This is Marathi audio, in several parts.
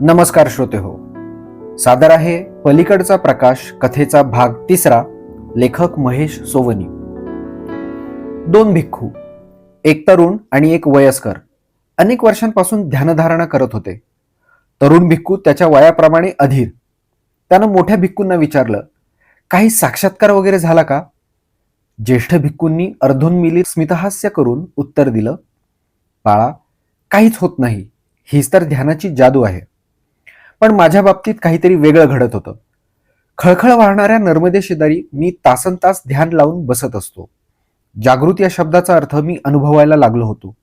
नमस्कार श्रोते हो. सादर आहे पलीकडचा प्रकाश कथेचा भाग तिसरा लेखक महेश सोवनी. दोन भिक्खू एक तरुण आणि एक वयस्कर अनेक वर्षांपासून ध्यानधारणा करत होते. तरुण भिक्खू त्याच्या वयाप्रमाणे अधीर. त्यानं मोठ्या भिक्खूंना विचारलं काही साक्षात्कार वगैरे झाला का? ज्येष्ठ भिक्खूंनी अर्धोन्मिली स्मितहास्य करून उत्तर दिलं बाळा काहीच होत नाही. हीच तर ध्यानाची जादू आहे. पण माझ्या बाबतीत काहीतरी वेगळं घडत होतं. खळखळ वाहणाऱ्या नर्मदे शेजारी मी तासन तास ध्यान लावून बसत असतो. जागृत या शब्दाचा अर्थ मी अनुभवायला लागलो होतो.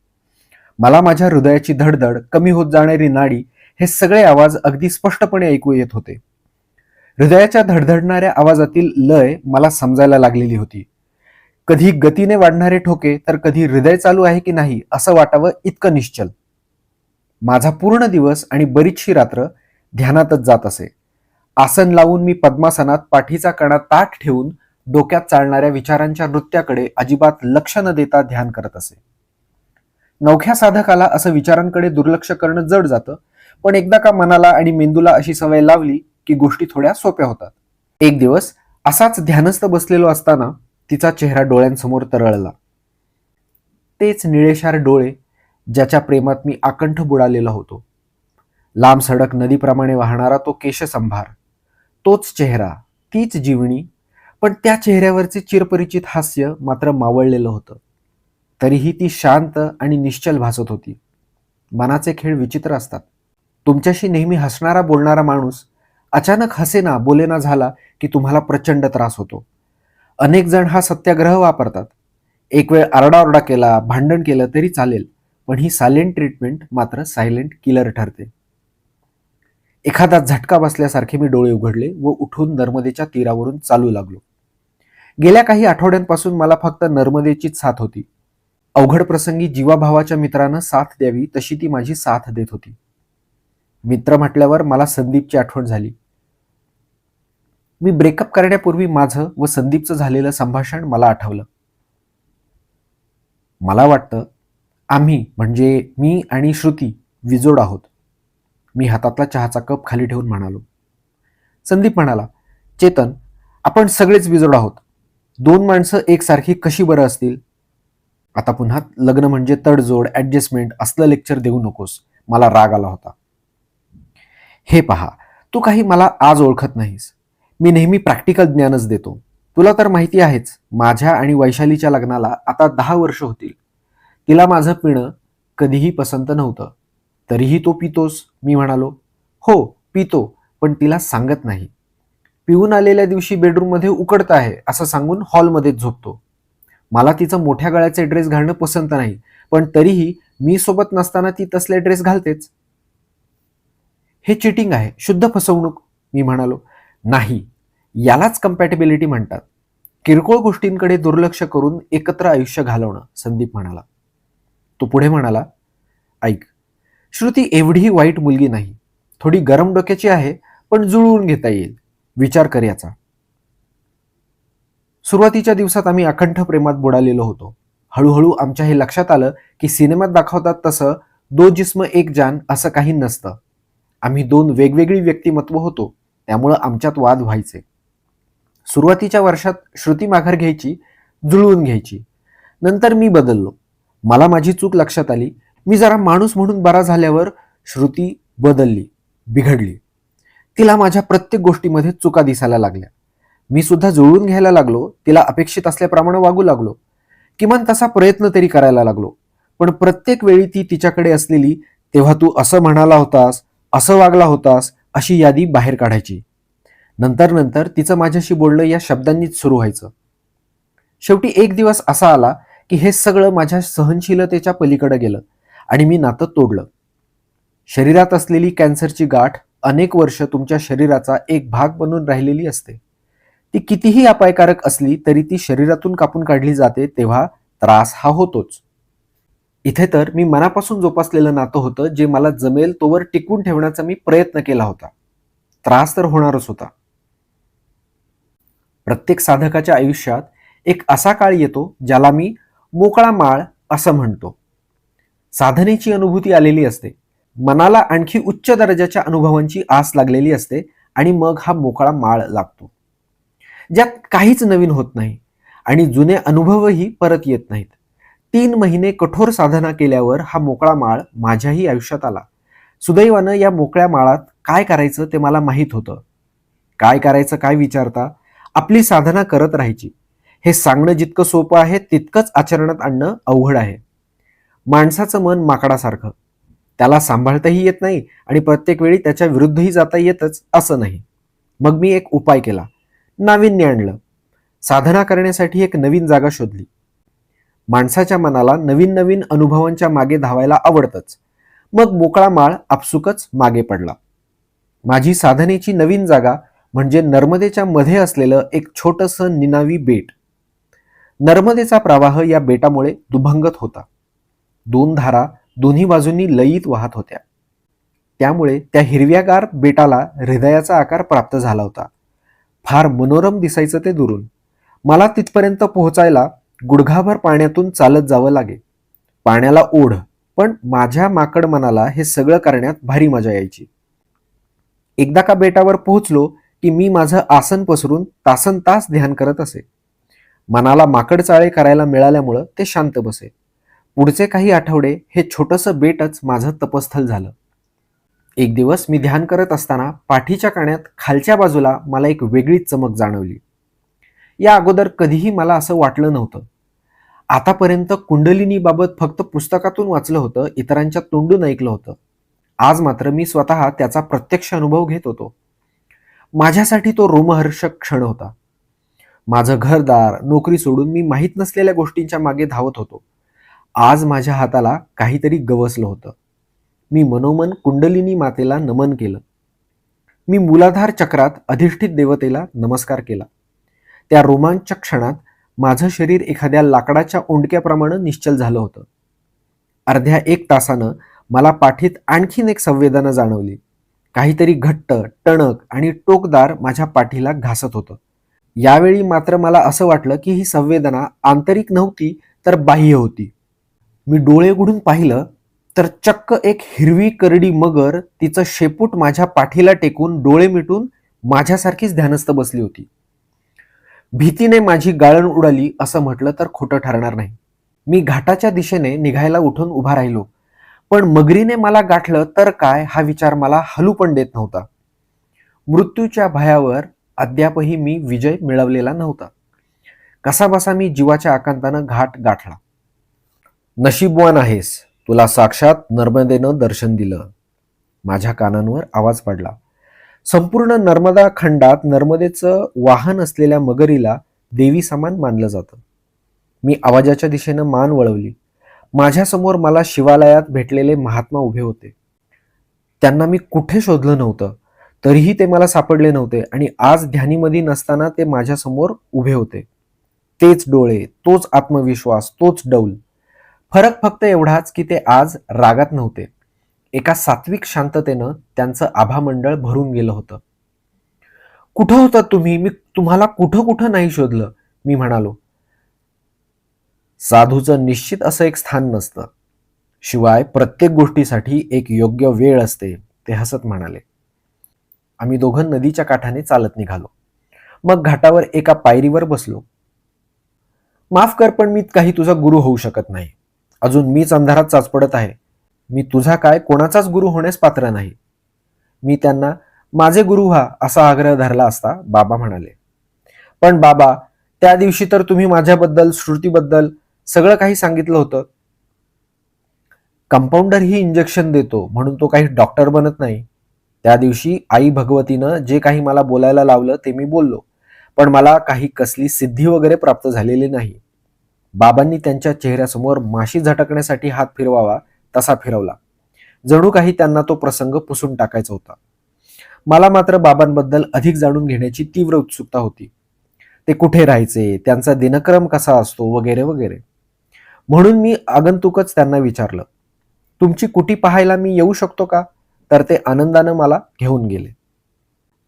मला माझ्या हृदयाची धडधड कमी होत जाणारी नाडी हे सगळे आवाज अगदी स्पष्टपणे ऐकू येत होते. हृदयाच्या धडधडणाऱ्या आवाजातील लय मला समजायला लागलेली होती. कधी गतीने वाढणारे ठोके तर कधी हृदय चालू आहे की नाही असं वाटावं इतकं निश्चल. माझा पूर्ण दिवस आणि बरीचशी रात्र ध्यानातच जात असे. आसन लावून मी पद्मासनात पाठीचा कणा ताठ ठेवून डोक्यात चालणाऱ्या विचारांच्या नृत्याकडे अजिबात लक्ष न देता ध्यान करत असे. नवख्या साधकाला असं विचारांकडे दुर्लक्ष करणं जड जातं पण एकदा का मनाला आणि मेंदूला अशी सवय लावली की गोष्टी थोड्या सोप्या होतात. एक दिवस असाच ध्यानस्थ बसलेलो असताना तिचा चेहरा डोळ्यांसमोर तरळला. तेच निळेशार डोळे ज्याच्या प्रेमात मी आकंठ बुडालेला होतो. लांब सडक नदीप्रमाणे वाहणारा तो केशसंभार तोच चेहरा तीच जीवणी पण त्या चेहऱ्यावरचे चिरपरिचित हास्य मात्र मावळलेलं होतं. तरीही ती शांत आणि निश्चल भासत होती. मनाचे खेळ विचित्र असतात. तुमच्याशी नेहमी हसणारा बोलणारा माणूस अचानक हसेना बोलेना झाला की तुम्हाला प्रचंड त्रास होतो. अनेक जण हा सत्याग्रह वापरतात. एक वेळ आरडाओरडा केला भांडण केलं तरी चालेल पण ही सायलेंट ट्रीटमेंट मात्र सायलेंट किलर ठरते. एखादा झटका बसल्यासारखे मी डोळे उघडले व उठून नर्मदेच्या तीरावरून चालू लागलो. गेल्या काही आठवड्यांपासून मला फक्त नर्मदेचीच साथ होती. अवघड प्रसंगी जीवाभावाच्या मित्रानं साथ द्यावी तशी ती माझी साथ देत होती. मित्र म्हटल्यावर मला संदीपची आठवण झाली. मी ब्रेकअप करण्यापूर्वी माझं व संदीपचं झालेलं संभाषण मला आठवलं. मला वाटतं आम्ही म्हणजे मी आणि श्रुती विजोड आहोत. मी हातातला चहाचा कप खाली ठेवून म्हणालो. संदीप म्हणाला चेतन आपण सगळेच विजोड आहोत. दोन माणसं एकसारखी कशी बरं असतील? आता पुन्हा लग्न म्हणजे तडजोड ॲडजस्टमेंट असलं लेक्चर देऊ नकोस. मला राग आला होता. हे पहा तू काही मला आज ओळखत नाहीस. मी नेहमी प्रॅक्टिकल ज्ञानच देतो. तुला तर माहिती आहेच माझ्या आणि वैशालीच्या लग्नाला आता दहा वर्ष होतील. तिला माझं पिणं कधीही पसंत नव्हतं. तरीही तो पितोस मी म्हणालो. हो पितो पण तिला सांगत नाही. पिऊन आलेल्या दिवशी बेडरूममध्ये उकडत आहे असं सांगून हॉलमध्येच झोपतो. मला तिचं मोठ्या गळ्याचे ड्रेस घालणं पसंत नाही पण तरीही मी सोबत नसताना ती तसले ड्रेस घालतेच. हे चिटिंग आहे शुद्ध फसवणूक मी म्हणालो. नाही यालाच कम्पॅटेबिलिटी म्हणतात. किरकोळ गोष्टींकडे दुर्लक्ष करून एकत्र आयुष्य घालवणं संदीप म्हणाला. तो पुढे म्हणाला ऐक श्रुती एवढी वाईट मुलगी नाही. थोडी गरम डोक्याची आहे पण जुळवून घेता येईल. विचार कर याचा. सुरुवातीच्या दिवसात आम्ही अखंड प्रेमात बुडालेलो होतो. हळूहळू आमच्या हे लक्षात आलं की सिनेमात दाखवतात तसं दो जिस्म एक जान असं काही नसतं. आम्ही दोन वेगवेगळी व्यक्तिमत्व होतो त्यामुळं आमच्यात वाद व्हायचे. सुरुवातीच्या वर्षात श्रुती माघार घ्यायची जुळवून घ्यायची. नंतर मी बदललो. मला माझी चूक लक्षात आली मी जरा माणूस म्हणून बरा झाल्यावर श्रुती बदलली बिघडली. तिला माझ्या प्रत्येक गोष्टीमध्ये चुका दिसायला लागल्या. मी सुद्धा जुळवून घ्यायला लागलो तिला अपेक्षित असल्याप्रमाणे वागू लागलो. किमान तसा प्रयत्न तरी करायला लागलो. पण प्रत्येक वेळी ती तिच्याकडे असलेली तेव्हा तू असं म्हणाला होतास असं वागला होतास अशी यादी बाहेर काढायची. नंतर नंतर तिचं माझ्याशी बोलणं या शब्दांनीच सुरू व्हायचं. शेवटी एक दिवस असा आला की हे सगळं माझ्या सहनशीलतेच्या पलीकडे गेलं. आणि मी नातं तोडलं. शरीरात असलेली कॅन्सरची गाठ अनेक वर्ष तुमच्या शरीराचा एक भाग बनून राहिलेली असते. ती कितीही अपायकारक असली तरी ती शरीरातून कापून काढली जाते तेव्हा त्रास हा होतोच. इथे तर मी मनापासून जोपासलेलं नातं होतं जे मला जमेल तोवर टिकवून ठेवण्याचा मी प्रयत्न केला होता. त्रास तर होणारच होता. प्रत्येक साधकाच्या आयुष्यात एक असा काळ येतो ज्याला मी मोकळा माळ असं म्हणतो. साधनेची अनुभूती आलेली असते. मनाला आणखी उच्च दर्जाच्या अनुभवांची आस लागलेली असते आणि मग हा मोकळा माळ लागतो. ज्यात काहीच नवीन होत नाही आणि जुने अनुभवही परत येत नाहीत. तीन महिने कठोर साधना केल्यावर हा मोकळा माळ माझ्याही आयुष्यात आला. सुदैवानं या मोकळ्या माळात काय करायचं ते मला माहीत होतं. काय करायचं काय विचारता आपली साधना करत राहायची. हे सांगणं जितकं सोपं आहे तितकंच आचरणात आणणं अवघड आहे. माणसाचं मन माकडासारखं. त्याला सांभाळताही येत नाही आणि प्रत्येक वेळी त्याच्या विरुद्धही जाता येतच असं नाही. मग मी एक उपाय केला. नाविन्य आणलं. साधना करण्यासाठी एक नवीन जागा शोधली. माणसाच्या मनाला नवीन नवीन अनुभवांच्या मागे धावायला आवडतच. मग मोकळा माळ आपसुकच मागे पडला. माझी साधनेची नवीन जागा म्हणजे नर्मदेच्या मध्ये असलेलं एक छोटंसं निनावी बेट. नर्मदेचा प्रवाह या बेटामुळे दुभंगत होता. दोन धारा दोन्ही बाजूंनी लयीत वाहत होत्या. त्यामुळे त्या हिरव्यागार बेटाला हृदयाचा आकार प्राप्त झाला होता. फार मनोरम दिसायचं ते दुरून. मला तिथपर्यंत पोहोचायला गुडघाभर पाण्यातून चालत जावं लागे. पाण्याला ओढ पण माझ्या माकड मनाला हे सगळं करण्यात भारी मजा यायची. एकदा का बेटावर पोहोचलो की मी माझं आसन पसरून तासन तास ध्यान करत असे. मनाला माकड चाळे करायला मिळाल्यामुळं ते शांत बसे. पुढचे काही आठवडे हे छोटंसं बेटच माझं तपस्थल झालं. एक दिवस मी ध्यान करत असताना पाठीच्या काण्यात खालच्या बाजूला मला एक वेगळीच चमक जाणवली. या अगोदर कधीही मला असं वाटलं नव्हतं. आतापर्यंत कुंडलिनीबाबत फक्त पुस्तकातून वाचलं होतं इतरांच्या तोंडून ऐकलं होतं. आज मात्र मी स्वतः त्याचा प्रत्यक्ष अनुभव घेत होतो. माझ्यासाठी तो रोमहर्षक क्षण होता. माझं घरदार नोकरी सोडून मी माहीत नसलेल्या गोष्टींच्या मागे धावत होतो. आज माझ्या हाताला काहीतरी गवसलं होतं. मी मनोमन कुंडलिनी मातेला नमन केलं. मी मूलाधार चक्रात अधिष्ठित देवतेला नमस्कार केला. त्या रोमांचक क्षणात माझं शरीर एखाद्या लाकडाच्या ओंडक्याप्रमाणे निश्चल झालं होतं. अर्ध्या एक तासानं मला पाठीत आणखीन एक संवेदना जाणवली. काहीतरी घट्ट टणक आणि टोकदार माझ्या पाठीला घासत होतं. यावेळी मात्र मला असं वाटलं की ही संवेदना आंतरिक नव्हती तर बाह्य होती. मी डोळे उघडून पाहिलं तर चक्क एक हिरवी करडी मगर तिचं शेपूट माझ्या पाठीला टेकून डोळे मिटून माझ्यासारखीच ध्यानस्थ बसली होती. भीतीने माझी गाळण उडाली असं म्हटलं तर खोटं ठरणार नाही. मी घाटाच्या दिशेने निघायला उठून उभा राहिलो. पण मगरीने मला गाठलं तर काय हा विचार मला हलू पण देत नव्हता. मृत्यूच्या भयावर अद्यापही मी विजय मिळवलेला नव्हता. कसाबसा मी जीवाच्या आकांतानं घाट गाठला. नशीबवान आहेस. तुला साक्षात नर्मदेनं दर्शन दिलं. माझ्या कानांवर आवाज पडला. संपूर्ण नर्मदा खंडात नर्मदेचं वाहन असलेल्या मगरीला देवी समान मानलं जातं. मी आवाजाच्या दिशेनं मान वळवली. माझ्यासमोर मला शिवालयात भेटलेले महात्मा उभे होते. त्यांना मी कुठे शोधलं नव्हतं? तरीही ते मला सापडले नव्हते आणि आज ध्यानीमध्ये नसताना ते माझ्यासमोर उभे होते. तेच डोळे तोच आत्मविश्वास तोच डौल. फरक फक्त एवढाच की ते आज रागात नव्हते. एका सात्विक शांततेनं त्यांचं आभामंडळ भरून गेलं होतं. कुठं होतं तुम्ही? मी तुम्हाला कुठं कुठं नाही शोधलं मी म्हणालो. साधूचं निश्चित असं एक स्थान नसतं. शिवाय प्रत्येक गोष्टीसाठी एक योग्य वेळ असते ते हसत म्हणाले. आम्ही दोघं नदीच्या काठाने चालत निघालो. मग घाटावर एका पायरीवर बसलो. माफ कर पण मी काही तुझा गुरु होऊ शकत नाही. अजून मीच अंधारात चाचपडत आहे. मी तुझा काय कोणाचाच गुरु होण्यास पात्र नाही. मी त्यांना माझे गुरु व्हा असा आग्रह धरला असता बाबा म्हणाले. पण बाबा त्या दिवशी तर तुम्ही माझ्याबद्दल श्रुतीबद्दल सगळं काही सांगितलं होतं. कंपाऊंडर ही इंजेक्शन देतो म्हणून तो काही डॉक्टर बनत नाही. त्या दिवशी आई भगवतीनं जे काही मला बोलायला लावलं ते मी बोललो. पण मला काही कसली सिद्धी वगैरे प्राप्त झालेली नाही. बाबांनी त्यांच्या चेहऱ्यासमोर माशी झटकण्यासाठी हात फिरवावा तसा फिरवला. जणू काही त्यांना तो प्रसंग पुसून टाकायचा होता. मला मात्र बाबांबद्दल अधिक जाणून घेण्याची तीव्र उत्सुकता होती. ते कुठे राहायचे? त्यांचा दिनक्रम कसा असतो? वगैरे वगैरे. म्हणून मी आगंतुकच त्यांना विचारलं तुमची कुटी पाहायला मी येऊ शकतो का? तर ते आनंदानं मला घेऊन गेले.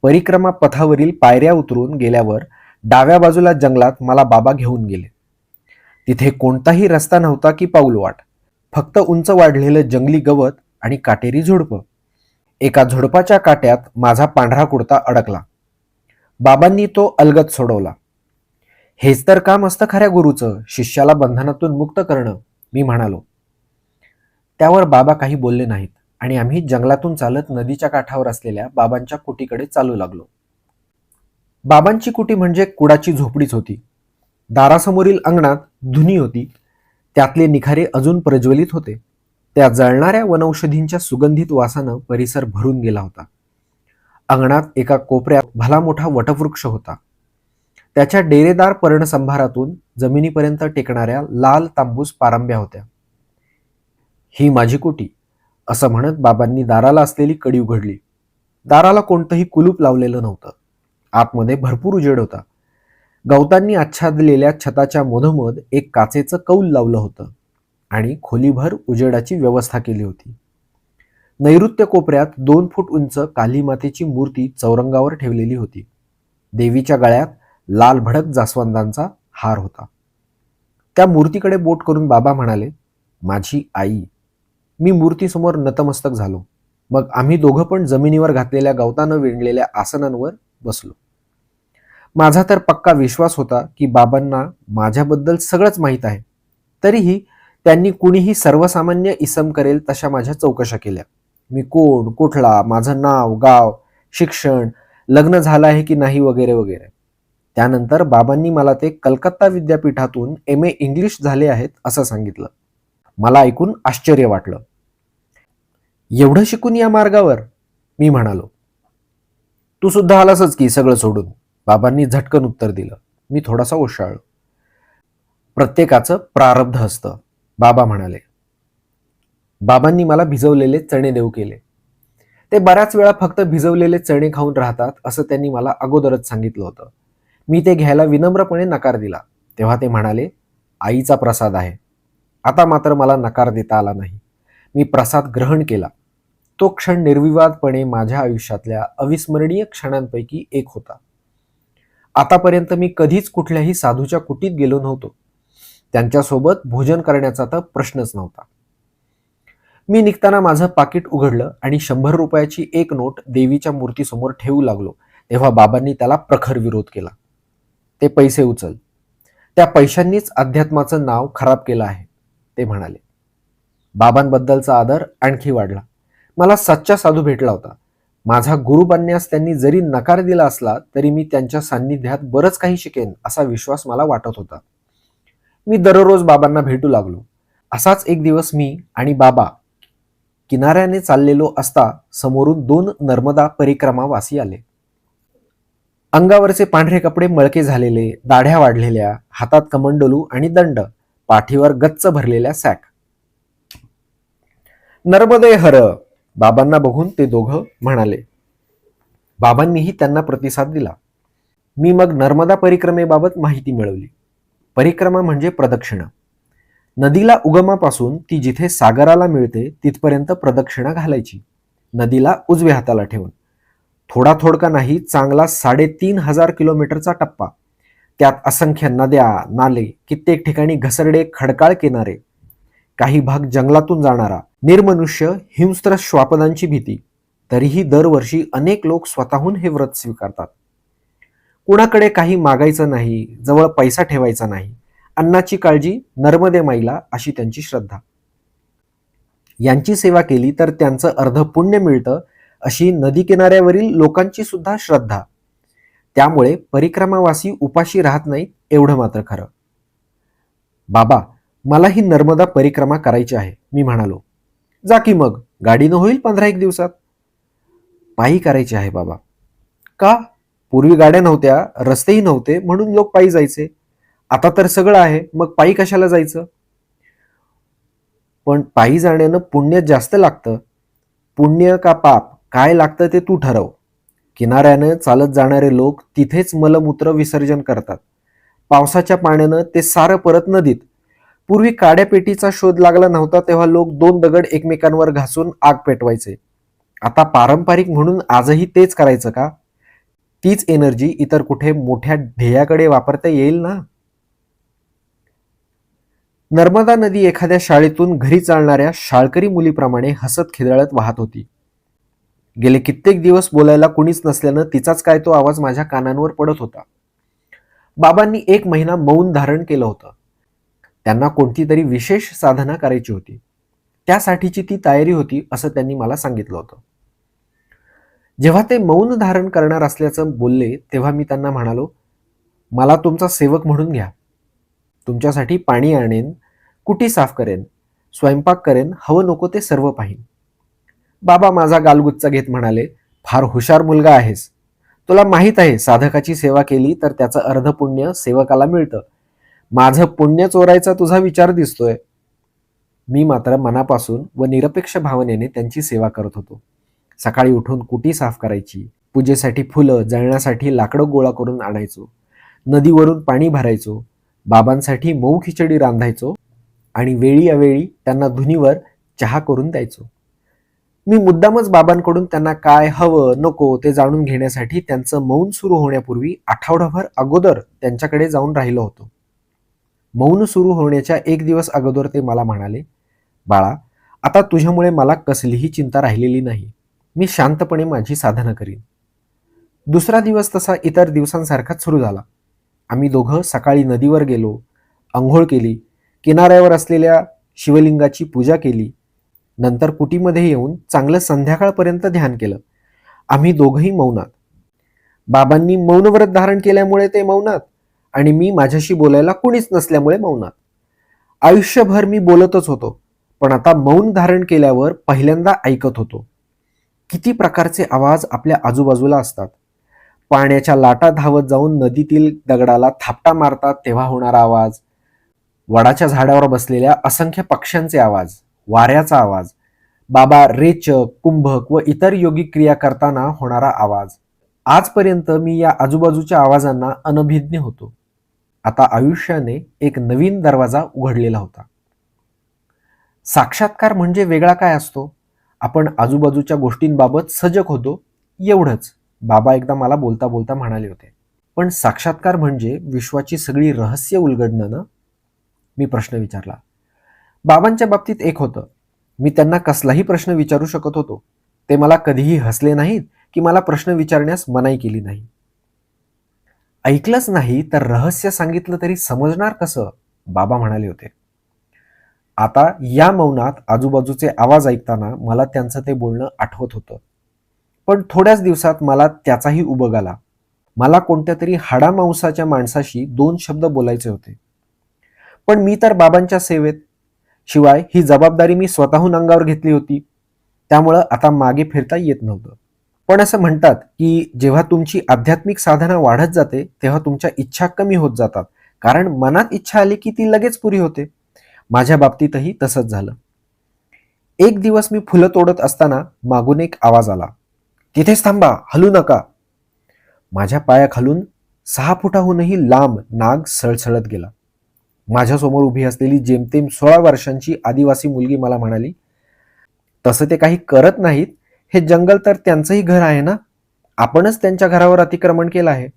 परिक्रमा पथावरील पायऱ्या उतरून गेल्यावर डाव्या बाजूला जंगलात मला बाबा घेऊन गेले. तिथे कोणताही रस्ता नव्हता की पाऊलवाट फक्त उंच वाढलेलं जंगली गवत आणि काटेरी झुडपं. एका झुडपाच्या काट्यात माझा पांढरा कुर्ता अडकला. बाबांनी तो अलगद सोडवला. हेच तर काम असतं खऱ्या गुरुचं शिष्याला बंधनातून मुक्त करणं मी म्हणालो. त्यावर बाबा काही बोलले नाहीत आणि आम्ही जंगलातून चालत नदीच्या काठावर असलेल्या बाबांच्या कुटीकडे चालू लागलो. बाबांची कुटी म्हणजे कुडाची झोपडीच होती. दारासमोरील अंगणात धुनी होती. त्यातले निखारे अजून प्रज्वलित होते. त्या जळणाऱ्या वनौषधींच्या सुगंधित वासानं परिसर भरून गेला होता. अंगणात एका कोपऱ्यात भला मोठा वटवृक्ष होता. त्याच्या डेरेदार पर्णसंभारातून जमिनीपर्यंत टेकणाऱ्या लाल तांबूस पारंब्या होत्या. ही माझी कुटी असं म्हणत बाबांनी दाराला असलेली कडी उघडली. दाराला कोणतंही कुलूप लावलेलं नव्हतं. आतमध्ये भरपूर उजेड होता. गवतांनी आच्छादलेल्या छताच्या मधोमध एक काचेचं कौल लावलं होतं आणि खोलीभर उजेडाची व्यवस्था केली होती. नैऋत्य कोपऱ्यात दोन फूट उंच काली मातेची मूर्ती चौरंगावर ठेवलेली होती. देवीच्या गळ्यात लाल भडक जास्वंदांचा हार होता. त्या मूर्तीकडे बोट करून बाबा म्हणाले माझी आई मी मूर्तीसमोर नतमस्तक झालो. मग आम्ही दोघं पण जमिनीवर घातलेल्या गवतानं विणलेल्या आसनांवर बसलो. माझा तर पक्का विश्वास होता की बाबांना माझ्याबद्दल सगळंच माहीत आहे. तरीही त्यांनी कुणीही सर्वसामान्य इसम करेल तशा माझ्या चौकशा केल्या. मी कोण कुठला माझं नाव गाव शिक्षण लग्न झालं आहे की नाही वगैरे वगैरे. त्यानंतर बाबांनी मला ते कलकत्ता विद्यापीठातून एम ए इंग्लिश झाले आहेत असं सांगितलं. मला ऐकून आश्चर्य वाटलं. एवढं शिकून या मार्गावर? मी म्हणालो. तू सुद्धा आलासच की सगळं सोडून. बाबांनी झटकन उत्तर दिलं. मी थोडासा ओशाळलो. प्रत्येकाचं प्रारब्ध असतं बाबा म्हणाले. बाबांनी मला भिजवलेले चणे देऊ केले. ते बऱ्याच वेळा फक्त भिजवलेले चणे खाऊन राहतात असं त्यांनी मला अगोदरच सांगितलं होतं. मी ते घ्यायला विनम्रपणे नकार दिला. तेव्हा ते म्हणाले आईचा प्रसाद आहे. आता मात्र मला नकार देता आला नाही. मी प्रसाद ग्रहण केला. तो क्षण निर्विवादपणे माझ्या आयुष्यातल्या अविस्मरणीय क्षणांपैकी एक होता. आतापर्यंत मी कधीच कुठल्याही साधूच्या कुटीत गेलो नव्हतो. त्यांच्यासोबत भोजन करण्याचा तर प्रश्नच नव्हता. मी निघताना माझं पाकिट उघडलं आणि शंभर रुपयाची एक नोट देवीच्या मूर्तीसमोर ठेवू लागलो तेव्हा बाबांनी त्याला प्रखर विरोध केला. ते पैसे उचल. त्या पैशांनीच अध्यात्माचं नाव खराब केलं आहे ते म्हणाले. बाबांबद्दलचा आदर आणखी वाढला. मला सच्चा साधू भेटला होता. माझा गुरु बनण्यास त्यांनी जरी नकार दिला असला तरी मी त्यांच्या सान्निध्यात बरंच काही शिकेन असा विश्वास मला वाटत होता. मी दररोज बाबांना भेटू लागलो. असाच एक दिवस मी आणि बाबा किनाऱ्याने चाललेलो असता समोरून दोन नर्मदा परिक्रमावासी आले. अंगावरचे पांढरे कपडे मळके झालेले दाढ्या वाढलेल्या हातात कमंडलू आणि दंड पाठीवर गच्च भरलेल्या सॅक. नर्मदे हर! बाबांना बघून ते दोघं म्हणाले बाबांनीही त्यांना प्रतिसाद दिला. मी मग नर्मदा परिक्रमेबाबत माहिती मिळवली. परिक्रमा म्हणजे प्रदक्षिणा. नदीला उगमापासून ती जिथे सागराला मिळते तिथपर्यंत प्रदक्षिणा घालायची. नदीला उजव्या हाताला ठेवून. थोडा थोडका नाही चांगला साडेतीन हजार किलोमीटरचा टप्पा. त्यात असंख्य नद्या नाले कित्येक ठिकाणी घसरडे खडकाळ किनारे. काही भाग जंगलातून जाणारा निर्मनुष्य हिंस्त्र श्वापदांची भीती. तरीही दरवर्षी अनेक लोक स्वतःहून हे व्रत स्वीकारतात. कुणाकडे काही मागायचं नाही जवळ पैसा ठेवायचा नाही अन्नाची काळजी नर्मदे माईला अशी त्यांची श्रद्धा. यांची सेवा केली तर त्यांचं अर्ध पुण्य मिळतं अशी नदी किनाऱ्यावरील लोकांची सुद्धा श्रद्धा. त्यामुळे परिक्रमावासी उपाशी राहत नाहीत एवढं मात्र खरं. बाबा मला ही नर्मदा परिक्रमा करायची आहे मी म्हणालो. जा की मग. गाडीनं होईल पंधरा एक दिवसात. पायी करायची आहे बाबा. का? पूर्वी गाड्या नव्हत्या रस्तेही नव्हते म्हणून लोक पायी जायचे. आता तर सगळं आहे मग पायी कशाला जायचं? पण पायी जाण्यानं पुण्य जास्त लागतं. पुण्य का पाप? काय लागतं ते तू ठरव. किनाऱ्यानं चालत जाणारे लोक तिथेच मलमूत्र विसर्जन करतात. पावसाच्या पाण्यानं ते सारं परत नदीत पूर्वी काड्यापेटीचा शोध लागला नव्हता तेव्हा लोक दोन दगड एकमेकांवर घासून आग पेटवायचे. आता पारंपरिक म्हणून आजही तेच करायचं का? तीच एनर्जी इतर कुठे मोठ्या ध्येयाकडे वापरता येईल ना? नर्मदा नदी एखाद्या शाळेतून घरी चालणाऱ्या शाळकरी मुलीप्रमाणे हसत खिदळत वाहत होती. गेले कित्येक दिवस बोलायला कुणीच नसल्यानं तिचाच काय तो आवाज माझ्या कानांवर पडत होता. बाबांनी एक महिना मौन धारण केलं होतं. त्यांना कोणती तरी विशेष साधना करायची होती. त्यासाठीची ती तयारी होती असं त्यांनी मला सांगितलं होतं. जेव्हा ते मौन धारण करणार असल्याचं बोलले तेव्हा मी त्यांना म्हणालो मला तुमचा सेवक म्हणून घ्या. तुमच्यासाठी पाणी आणेन कुटी साफ करेन स्वयंपाक करेन हवं नको ते सर्व पाहीन. बाबा माझा गालगुच्चा घेत म्हणाले फार हुशार मुलगा आहेस. तुला माहीत आहे साधकाची सेवा केली तर त्याचं अर्धपुण्य सेवकाला मिळतं. माझं पुण्य चोरायचा तुझा विचार दिसतोय. मी मात्र मनापासून व निरपेक्ष भावनेने त्यांची सेवा करत होतो. सकाळी उठून कुटी साफ करायची पूजेसाठी फुलं जळण्यासाठी लाकडं गोळा करून आणायचो नदीवरून पाणी भरायचो बाबांसाठी मऊ खिचडी रांधायचो आणि वेळी अवेळी त्यांना धुनीवर चहा करून द्यायचो. मी मुद्दामच बाबांकडून त्यांना काय हवं नको ते जाणून घेण्यासाठी त्यांचं मौन सुरू होण्यापूर्वी आठवडाभर अगोदर त्यांच्याकडे जाऊन राहिलो होतो. मौन सुरू होण्याच्या एक दिवस अगोदर ते मला म्हणाले बाळा आता तुझ्यामुळे मला कसलीही चिंता राहिलेली नाही. मी शांतपणे माझी साधना करीन. दुसरा दिवस तसा इतर दिवसांसारखाच सुरू झाला. आम्ही दोघं सकाळी नदीवर गेलो आंघोळ केली किनाऱ्यावर असलेल्या शिवलिंगाची पूजा केली. नंतर कुटीमध्ये येऊन चांगलं संध्याकाळपर्यंत ध्यान केलं. आम्ही दोघंही मौनात. बाबांनी मौनव्रत धारण केल्यामुळे ते मौनात. आणि मी माझ्याशी बोलायला कुणीच नसल्यामुळे मौनात. आयुष्यभर मी बोलतच होतो पण आता मौन धारण केल्यावर पहिल्यांदा ऐकत होतो. किती प्रकारचे आवाज आपल्या आजूबाजूला असतात. पाण्याच्या लाटा धावत जाऊन नदीतील दगडाला थापटा मारतात तेव्हा होणारा आवाज. वडाच्या झाडावर बसलेल्या असंख्य पक्ष्यांचे आवाज वाऱ्याचा आवाज. बाबा रेचक कुंभक व इतर योगिक क्रिया करताना होणारा आवाज. आजपर्यंत मी या आजूबाजूच्या आवाजांना अनभिज्ञ होतो. आता आयुष्याने एक नवीन दरवाजा उघडलेला होता. साक्षात्कार म्हणजे वेगळा काय असतो? आपण आजूबाजूच्या गोष्टींबाबत सजग होतो एवढंच. बाबा एकदा मला बोलता बोलता म्हणाले होते. पण साक्षात्कार म्हणजे विश्वाची सगळी रहस्य उलगडणं ना? मी प्रश्न विचारला. बाबांच्या बाबतीत एक होतं. मी त्यांना कसलाही प्रश्न विचारू शकत होतो. ते मला कधीही हसले नाहीत की मला प्रश्न विचारण्यास मनाई केली नाही. ऐकलंच नाही तर रहस्य सांगितलं तरी समजणार कसं? बाबा म्हणाले होते. आता या मौनात आजूबाजूचे आवाज ऐकताना मला त्यांचं ते बोलणं आठवत होतं. पण थोड्याच दिवसात मला त्याचाही उबग आला. मला कोणत्या तरी हाडामांसाच्या माणसाशी दोन शब्द बोलायचे होते. पण मी तर बाबांच्या सेवेत. शिवाय ही जबाबदारी मी स्वतःहून अंगावर घेतली होती. त्यामुळं आता मागे फिरता येत नव्हतं. पण असं म्हणतात की जेव्हा तुमची आध्यात्मिक साधना वाढत जाते तेव्हा तुमच्या इच्छा कमी होत जातात. कारण मनात इच्छा आली की ती लगेच पुरी होते. माझ्या बाबतीतही तसंच झालं. एक दिवस मी फुलं तोडत असताना मागून एक आवाज आला. तिथेच थांबा हलू नका. माझ्या पायाखालून सहा फुटाहूनही लांब नाग सळसळत गेला. माझ्यासमोर उभी असलेली जेमतेम सोळा वर्षांची आदिवासी मुलगी मला म्हणाली तसं ते काही करत नाहीत हे जंगल तर त्यांचंही घर आहे ना? आपणच त्यांच्या घरावर अतिक्रमण केलं आहे.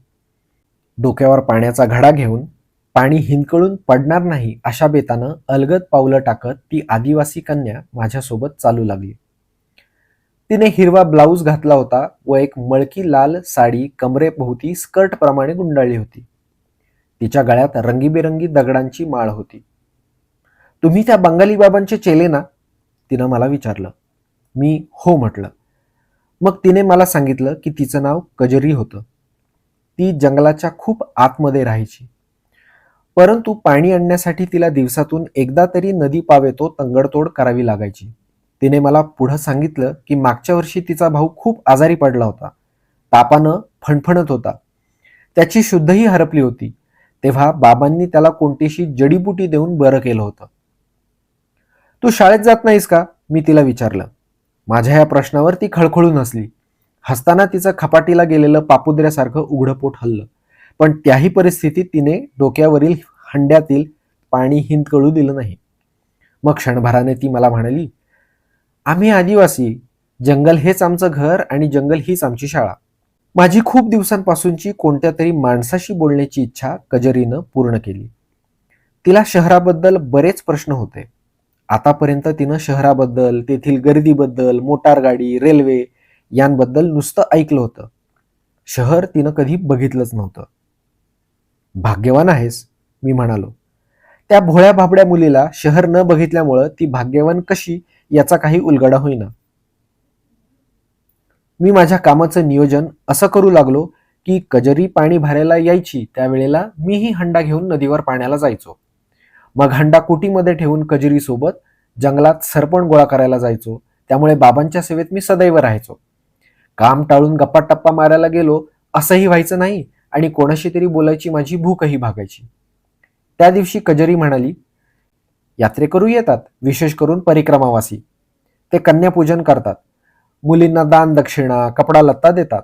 डोक्यावर पाण्याचा घडा घेऊन पाणी हिंदकळून पडणार नाही अशा बेतानं अलगद पावलं टाकत ती आदिवासी कन्या माझ्यासोबत चालू लागली. तिने हिरवा ब्लाऊज घातला होता व एक मळकी लाल साडी कमरेभोवती स्कर्ट प्रमाणे गुंडाळली होती. तिच्या गळ्यात रंगीबेरंगी दगडांची माळ होती. तुम्ही त्या बंगाली बाबांचे चेले ना? तिनं मला विचारलं. मी हो म्हटलं. मग तिने मला सांगितलं की तिचं नाव कजरी होतं. ती जंगलाच्या खूप आतमध्ये राहायची. परंतु पाणी आणण्यासाठी तिला दिवसातून एकदा तरी नदी पावेतो तंगडतोड करावी लागायची. तिने मला पुढं सांगितलं की मागच्या वर्षी तिचा भाऊ खूप आजारी पडला होता. तापानं फणफणत होता. त्याची शुद्धही हरपली होती. तेव्हा बाबांनी त्याला कोणतीशी जडीबुटी देऊन बरं केलं होतं. तू शाळेत जात नाहीस का? मी तिला विचारलं. माझ्या या प्रश्नावर ती खळखळून हसली. हसताना तिचं खपाटीला गेलेलं पापुद्र्यासारखं उघडं पोट हल्लं. पण त्याही परिस्थितीत तिने डोक्यावरील हंड्यातील पाणी हिंदकळू दिलं नाही. मग क्षणभराने ती मला म्हणाली आम्ही आदिवासी. जंगल हेच आमचं घर आणि जंगल हीच आमची शाळा. माझी खूप दिवसांपासूनची कोणत्या तरी माणसाशी बोलण्याची इच्छा कजरीनं पूर्ण केली. तिला शहराबद्दल बरेच प्रश्न होते. आतापर्यंत तिनं शहराबद्दल तेथील गर्दीबद्दल मोटार गाडी रेल्वे यांबद्दल नुसतं ऐकलं होतं. शहर तिनं कधी बघितलंच नव्हतं. भाग्यवान आहेस मी म्हणालो. त्या भोळ्या भाबड्या मुलीला शहर न बघितल्यामुळं ती भाग्यवान कशी याचा काही उलगडा होईना. मी माझ्या कामाचं नियोजन असं करू लागलो की कजरी पाणी भरायला यायची त्यावेळेला मीही हंडा घेऊन नदीवर पाण्याला जायचो. मग हंडा कुटीमध्ये ठेवून कजरीसोबत जंगलात सरपण गोळा करायला जायचो. त्यामुळे बाबांच्या सेवेत मी सदैव राहायचो. काम टाळून गप्पा टप्पा मारायला गेलो असंही व्हायचं नाही आणि कोणाशी तरी बोलायची माझी भूकही भागायची. त्या दिवशी कजरी म्हणाली यात्रेकरू येतात विशेष करून परिक्रमावासी. ते कन्यापूजन करतात. मुलींना दान दक्षिणा कपडा लत्ता देतात.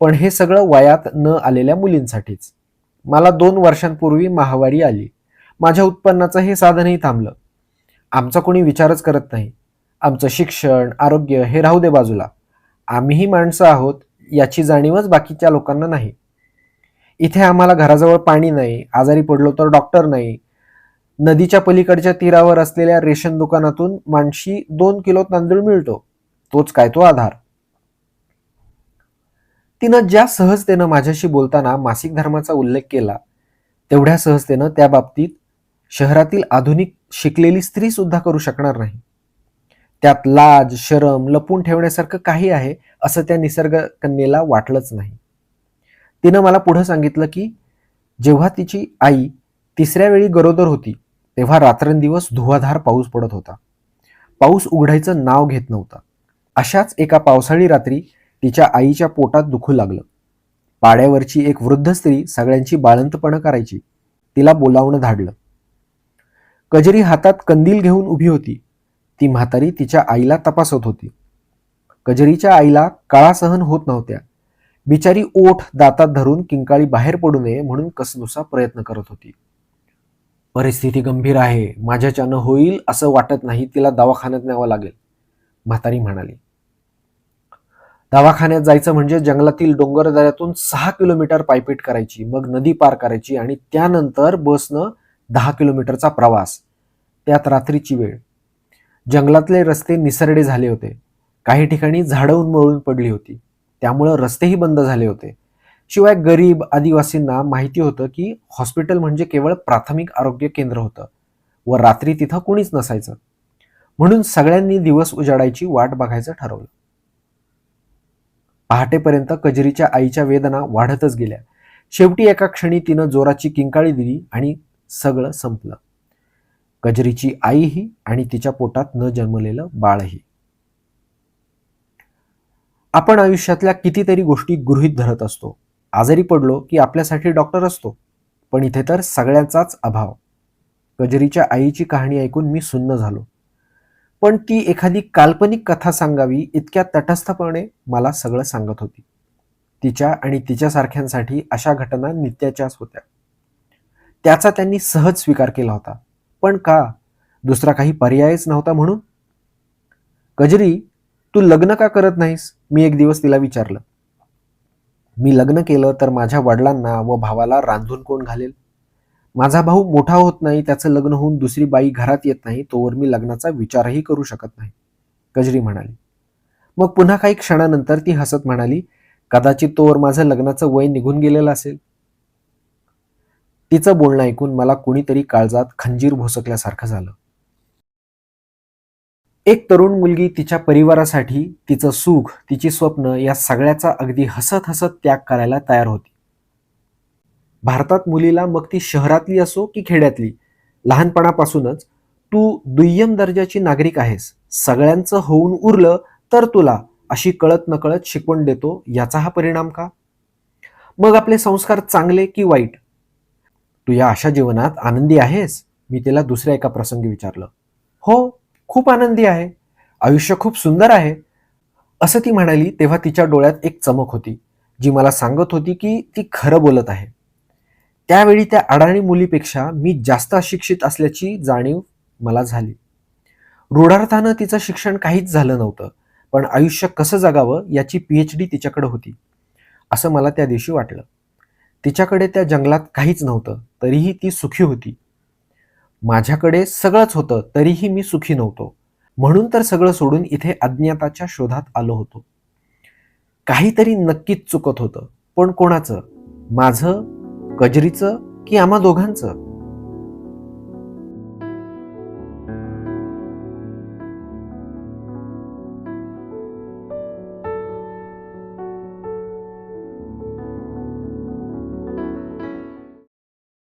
पण हे सगळं वयात न आलेल्या मुलींसाठीच. मला दोन वर्षांपूर्वी महावारी आली. माझ्या उत्पन्नाचं हे साधनही थांबलं. आमचा कोणी विचारच करत नाही. आमचं शिक्षण आरोग्य हे राहू दे बाजूला. आम्हीही माणसं आहोत याची जाणीवच बाकीच्या लोकांना नाही. इथे आम्हाला घराजवळ पाणी नाही आजारी पडलो तर डॉक्टर नाही. नदीच्या पलीकडच्या तीरावर असलेल्या रेशन दुकानातून माणशी दोन किलो तांदूळ मिळतो. तोच काय तो आधार. तिनं ज्या सहजतेनं माझ्याशी बोलताना मासिक धर्माचा उल्लेख केला तेवढ्या सहजतेनं त्या बाबतीत शहरातील आधुनिक शिकलेली स्त्री सुद्धा करू शकणार नाही. त्यात लाज शरम लपून ठेवण्यासारखं काही आहे असं त्या निसर्गकन्येला वाटलंच नाही. तिनं मला पुढं सांगितलं की जेव्हा तिची आई तिसऱ्या वेळी गरोदर होती तेव्हा रात्रंदिवस धुवाधार पाऊस पडत होता. पाऊस उघडायचं नाव घेत नव्हता. अशाच एका पावसाळी रात्री तिच्या आईच्या पोटात दुखू लागलं. पाड्यावरची एक वृद्ध स्त्री सगळ्यांची बाळंतपणं करायची. तिला बोलावणं धाडलं. कजरी हातात कंदील घेऊन उभी होती. ती म्हातारी तिच्या आईला तपासत होती. कजरीच्या आईला काळा सहन होत नव्हत्या. बिचारी ओठ दातात धरून किंकाळी बाहेर पडू नये म्हणून कसनुसा प्रयत्न करत होती. परिस्थिती गंभीर आहे. माझ्याच्यानं होईल असं वाटत नाही तिला दवाखान्यात न्यावं लागेल. म्हातारी म्हणाली. दवाखान्यात जायचं म्हणजे जंगलातील डोंगरदऱ्यातून सहा किलोमीटर पायपीट करायची मग नदी पार करायची आणि त्यानंतर बसनं दहा किलोमीटरचा प्रवास. त्यात रात्रीची वेळ. जंगलातले रस्ते निसरडे झाले होते. काही ठिकाणी झाडं उन्मळून पडली होती. त्यामुळं रस्तेही बंद झाले होते. शिवाय गरीब आदिवासींना माहिती होतं की हॉस्पिटल म्हणजे केवळ प्राथमिक आरोग्य केंद्र होतं व रात्री तिथं कोणीच नसायचं. म्हणून सगळ्यांनी दिवस उजाडायची वाट बघायचं ठरवलं. पहाटेपर्यंत कजरीच्या आईच्या वेदना वाढतच गेल्या. शेवटी एका क्षणी तिनं जोराची किंकाळी दिली आणि सगळं संपलं. गजरीची आईही आणि तिच्या पोटात न जन्मलेलं बाळही. आपण आयुष्यातल्या कितीतरी गोष्टी गृहीत धरत असतो. आजारी पडलो की आपल्यासाठी डॉक्टर असतो. पण इथे तर सगळ्यांचाच अभाव. गजरीच्या आईची कहाणी ऐकून मी सुन्न झालो. पण ती एखादी काल्पनिक कथा सांगावी इतक्या तटस्थपणे मला सगळं सांगत होती. तिच्या आणि तिच्यासारख्यांसाठी अशा घटना नित्याच्याच होत्या. त्याचा त्यांनी सहज स्वीकार केला होता. पण का? दुसरा काही पर्यायच नव्हता म्हणून? कजरी तू लग्न का करत नाहीस? मी एक दिवस तिला विचारलं. मी लग्न केलं तर माझ्या वडिलांना व भावाला रांधून कोण घालेल? माझा भाऊ मोठा होत नाही त्याचं लग्न होऊन दुसरी बाई घरात येत नाही तोवर मी लग्नाचा विचारही करू शकत नाही. कजरी म्हणाली. मग पुन्हा काही क्षणानंतर ती हसत म्हणाली कदाचित तोवर माझं लग्नाचं वय निघून गेलेलं असेल. तिचं बोलणं ऐकून मला कुणीतरी काळजात खंजीर भोसकल्यासारखं झालं. एक तरुण मुलगी तिच्या परिवारासाठी तिचं सुख तिची स्वप्न या सगळ्याचा अगदी हसत हसत त्याग करायला तयार होती. भारतात मुलीला मग ती शहरातली असो की खेड्यातली लहानपणापासूनच तू दुय्यम दर्जाची नागरिक आहेस. सगळ्यांचं होऊन उरलं तर तुला अशी कळत नकळत शिकवण देतो याचा हा परिणाम का? मग आपले संस्कार चांगले की वाईट? तू या अशा जीवनात आनंदी आहेस? मी तिला दुसऱ्या एका प्रसंगी विचारलं. हो खूप आनंदी आहे. आयुष्य खूप सुंदर आहे. असं ती म्हणाली तेव्हा तिच्या डोळ्यात एक चमक होती जी मला सांगत होती की ती खरं बोलत आहे. त्यावेळी त्या अडाणी मुलीपेक्षा मी जास्त अशिक्षित असल्याची जाणीव मला झाली. रूढार्थानं तिचं शिक्षण काहीच झालं नव्हतं पण आयुष्य कसं जगावं याची पी एच डी तिच्याकडे होती असं मला त्या दिवशी वाटलं. तिच्याकडे त्या जंगलात काहीच नव्हतं. तरीही ती सुखी होती. माझ्याकडे सगळंच होतं तरीही मी सुखी नव्हतो. म्हणून तर सगळं सोडून इथे अज्ञाताच्या शोधात आलो होतो. काहीतरी नक्कीच चुकत होतं पण कोणाचं? माझं कजरीचं की आम्हा दोघांचं?